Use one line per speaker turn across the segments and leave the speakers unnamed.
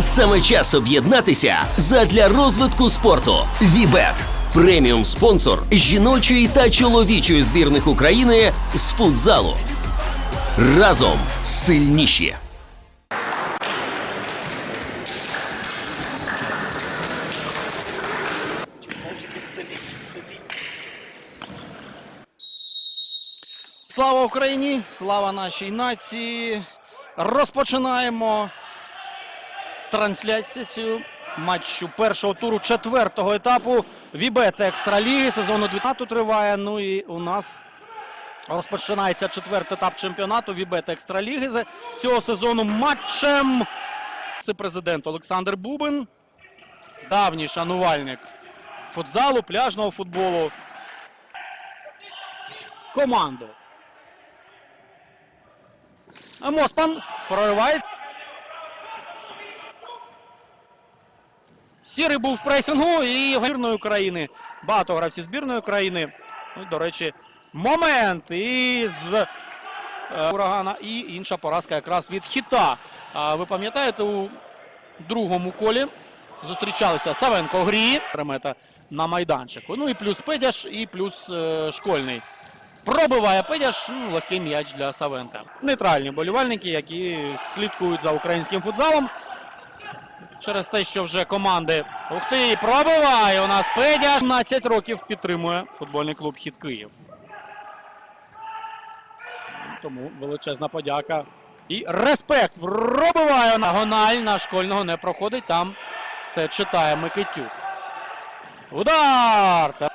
Саме час об'єднатися задля розвитку спорту. Вібет преміум спонсор жіночої та чоловічої збірних України з футзалу. Разом сильніші.
Слава Україні! Слава нашій нації! Розпочинаємо трансляцію матчу першого туру четвертого етапу Вібет Екстраліги. Сезону 12 триває. Ну і у нас розпочинається четвертий етап чемпіонату Вібет Екстраліги з цього сезону матчем. Це президент Олександр Бубин, давній шанувальник футзалу, пляжного футболу. Команду Моспан прориває. Сірий був в пресингу і збірної України. Багато гравців збірної України. Ну, до речі, момент із е, урагана і інша поразка якраз від хіта. А ви пам'ятаєте, у другому колі зустрічалися Савенко грі. Примета на майданчику. Ну і плюс Педяш, і плюс е, школьний. Пробиває Педяш, ну, легкий м'яч для Савенка. Нейтральні болівальники, які слідкують за українським футзалом. Через те, що вже команди. Ух ти, пробиває у нас Педяш. 17 років підтримує футбольний клуб Хід Київ. Тому величезна подяка. І респект. Пробиває на Гональ на школьного не проходить. Там все читає Микитюк. Удар!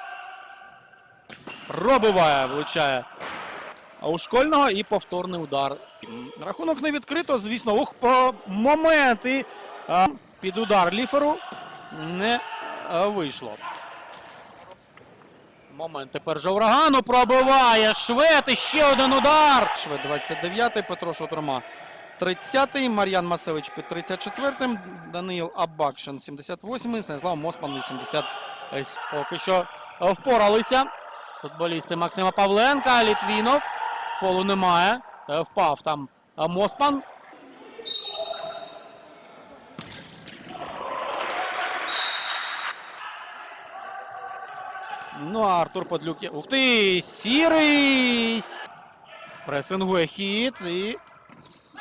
Пробиває, влучає. А у школьного і повторний удар. Рахунок не відкрито, звісно. Ух, по момент. І а, під удар ліферу не вийшло. Момент тепер же урагану пробиває. Швед. І ще один удар. Швед 29-й, Петро Шотурма. 30-й, Мар'ян Масевич під 34-м, Даниїл Абакшин 78-й, Станіслав Моспан 80 Поки що впоралися. Футболісти Максима Павленка, Літвінов. Фолу немає. Е, Впав там е, Моспан. Ну, а Артур Подлюк. Ух ти! Сірий! Пресингує хід і.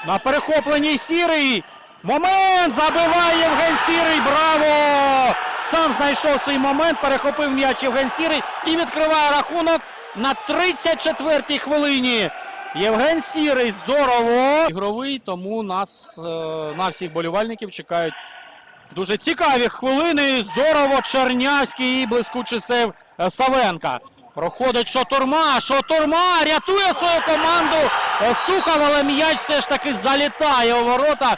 На перехопленні Сірий! Момент! Забиває Євген Сірий! Браво! Сам знайшов свій момент, перехопив м'яч Євген Сірий і відкриває рахунок на 34-й хвилині. Євген Сірий здорово. Ігровий, тому нас, е, на всіх болівальників чекають дуже цікаві хвилини. Здорово, Чернявський і блискучий сев е, Савенка. Проходить Шотурма. Шотурма рятує свою команду. Е, Сухов, але м'яч все ж таки залітає у ворота.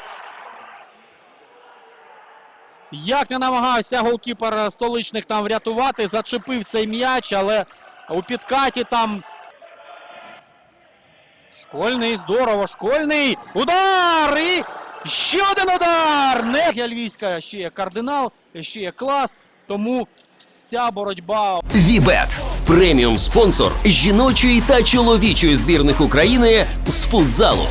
Як не намагався голкіпер столичних там врятувати, зачепив цей м'яч, але у підкаті там. Школьний, здорово, школьний. Удар! І ще один удар! Не львівська, ще є кардинал, ще є клас. Тому вся боротьба
Вібет преміум спонсор жіночої та чоловічої збірних України з футзалу.